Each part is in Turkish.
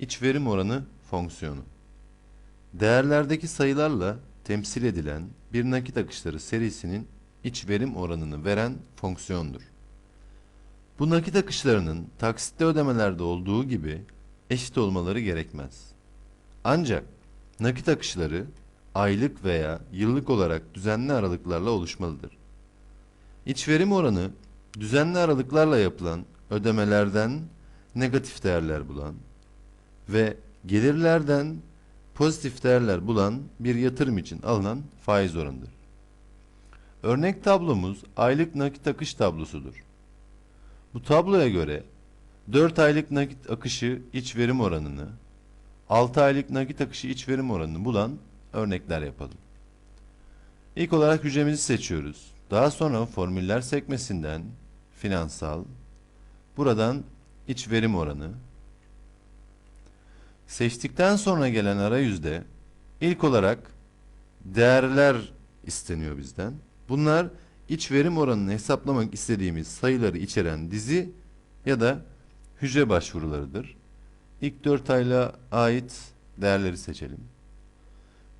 iç verim oranı fonksiyonu. Değerlerdeki sayılarla temsil edilen bir nakit akışları serisinin iç verim oranını veren fonksiyondur. Bu nakit akışlarının taksitli ödemelerde olduğu gibi eşit olmaları gerekmez. Ancak nakit akışları aylık veya yıllık olarak düzenli aralıklarla oluşmalıdır. İç verim oranı düzenli aralıklarla yapılan ödemelerden negatif değerler bulan ve gelirlerden pozitif değerler bulan bir yatırım için alınan faiz oranıdır. Örnek tablomuz aylık nakit akış tablosudur. Bu tabloya göre 4 aylık nakit akışı iç verim oranını, 6 aylık nakit akışı iç verim oranını bulan örnekler yapalım. İlk olarak hücremizi seçiyoruz. Daha sonra formüller sekmesinden finansal, buradan iç verim oranı, seçtikten sonra gelen arayüzde ilk olarak değerler isteniyor bizden. Bunlar iç verim oranını hesaplamak istediğimiz sayıları içeren dizi ya da hücre başvurularıdır. İlk 4 ayla ait değerleri seçelim.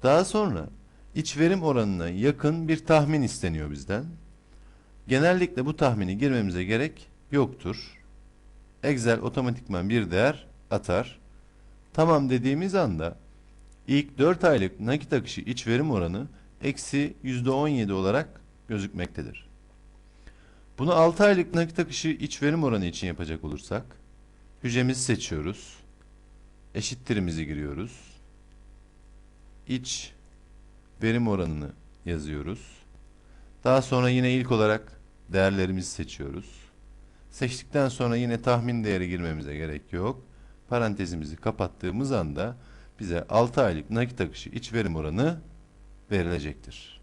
Daha sonra iç verim oranına yakın bir tahmin isteniyor bizden. Genellikle bu tahmini girmemize gerek yoktur. Excel otomatikman bir değer atar. Tamam dediğimiz anda ilk 4 aylık nakit akışı iç verim oranı eksi %17 olarak gözükmektedir. Bunu 6 aylık nakit akışı iç verim oranı için yapacak olursak hücremizi seçiyoruz. Eşittirimizi giriyoruz. İç verim oranını yazıyoruz. Daha sonra yine ilk olarak değerlerimizi seçiyoruz. Seçtikten sonra yine tahmin değeri girmemize gerek yok. Parantezimizi kapattığımız anda bize 6 aylık nakit akışı iç verim oranı verilecektir.